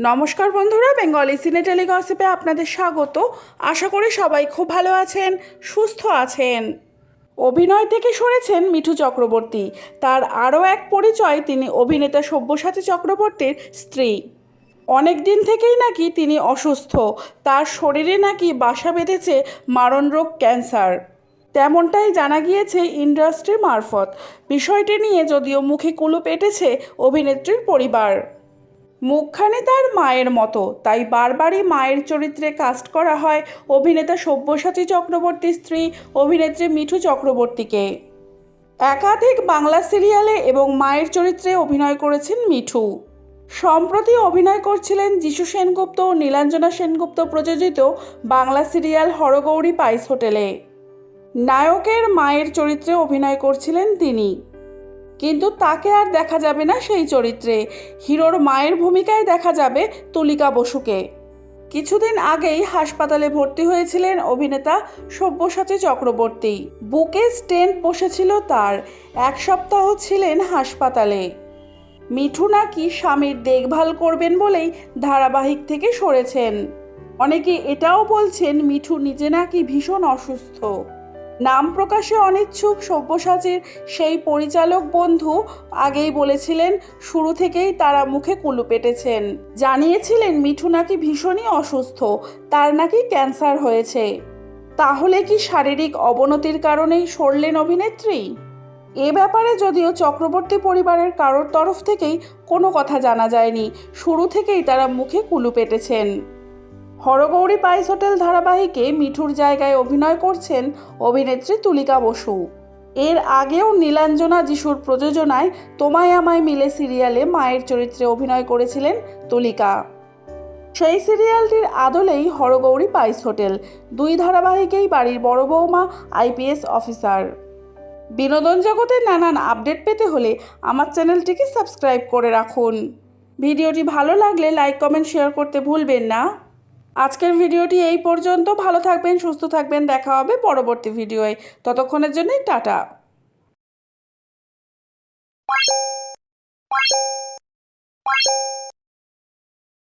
নমস্কার বন্ধুরা, বেঙ্গলি সিনে টেলিগসিপে আপনাদের স্বাগত। আশা করি সবাই খুব ভালো আছেন, সুস্থ আছেন। অভিনয় থেকে সরেছেন মিঠু চক্রবর্তী। তার আরও এক পরিচয়, তিনি অভিনেতা সব্যসাচী চক্রবর্তীর স্ত্রী। অনেক দিন থেকেই নাকি তিনি অসুস্থ। তার শরীরে নাকি বাসা বেঁধেছে মারণ রোগ ক্যান্সার। তেমনটাই জানা গিয়েছে ইন্ডাস্ট্রি মারফত। বিষয়টি নিয়ে যদিও মুখে কুলুপ এঁটেছে অভিনেত্রীর পরিবার। মুখখানি তার মায়ের মতো। তাই বারবারই মায়ের চরিত্রে কাস্ট করা হয় অভিনেতা সব্যসাচী চক্রবর্তীর স্ত্রী, অভিনেত্রী মিঠু চক্রবর্তীকে। একাধিক বাংলা সিরিয়ালে এবং মায়ের চরিত্রে অভিনয় করেছেন মিঠু। সম্প্রতি অভিনয় করছিলেন যিশু সেনগুপ্ত ও নীলাঞ্জনা সেনগুপ্ত প্রযোজিত বাংলা সিরিয়াল হরগৌরী পাইস হোটেলে। নায়কের মায়ের চরিত্রে অভিনয় করছিলেন তিনি। কিন্তু তাকে আর দেখা যাবে না সেই চরিত্রে। হিরোর মায়ের ভূমিকায় দেখা যাবে তুলিকা বসুকে। কিছুদিন আগেই হাসপাতালে ভর্তি হয়েছিলেন অভিনেতা সব্যসাচী চক্রবর্তী। বুকে স্টেন্ট বসেছিল তার। এক সপ্তাহ ছিলেন হাসপাতালে। মিঠু নাকি স্বামীর দেখভাল করবেন বলেই ধারাবাহিক থেকে সরেছেন। অনেকে এটাও বলছেন, মিঠু নিজে নাকি ভীষণ অসুস্থ। নাম প্রকাশে অনিচ্ছুক সব্যসাচীর সেই পরিচালক বন্ধু আগেই বলেছিলেন, শুরু থেকেই তারা মুখে কুলু পেটেছেন। জানিয়েছিলেন, মিঠু নাকি ভীষণই অসুস্থ, তার নাকি ক্যান্সার হয়েছে। তাহলে কি শারীরিক অবনতির কারণেই সরলেন অভিনেত্রী? এ ব্যাপারে যদিও চক্রবর্তী পরিবারের কারোর তরফ থেকেই কোনো কথা জানা যায়নি, শুরু থেকেই তারা মুখে কুলু পেটেছেন। হরগৌরী পাইস হোটেল ধারাবাহিকে মিঠুর জায়গায় অভিনয় করছেন অভিনেত্রী তুলিকা বসু। এর আগেও নীলাঞ্জনা যিশুর প্রযোজনায় তোমায় আমায় মিলে সিরিয়ালে মায়ের চরিত্রে অভিনয় করেছিলেন তুলিকা। সেই সিরিয়ালটির আদলেই হরগৌরী পাইস হোটেল, দুই ধারাবাহিকেই বাড়ির বড় বৌমা আইপিএস অফিসার। বিনোদন জগতের নানান আপডেট পেতে হলে আমার চ্যানেলটিকে সাবস্ক্রাইব করে রাখুন। ভিডিওটি ভালো লাগলে লাইক, কমেন্ট, শেয়ার করতে ভুলবেন না। আজকের ভিডিওটি এই পর্যন্ত। ভালো থাকবেন, সুস্থ থাকবেন। দেখা হবে পরবর্তী ভিডিওয়ে। ততক্ষণের জন্য টাটা।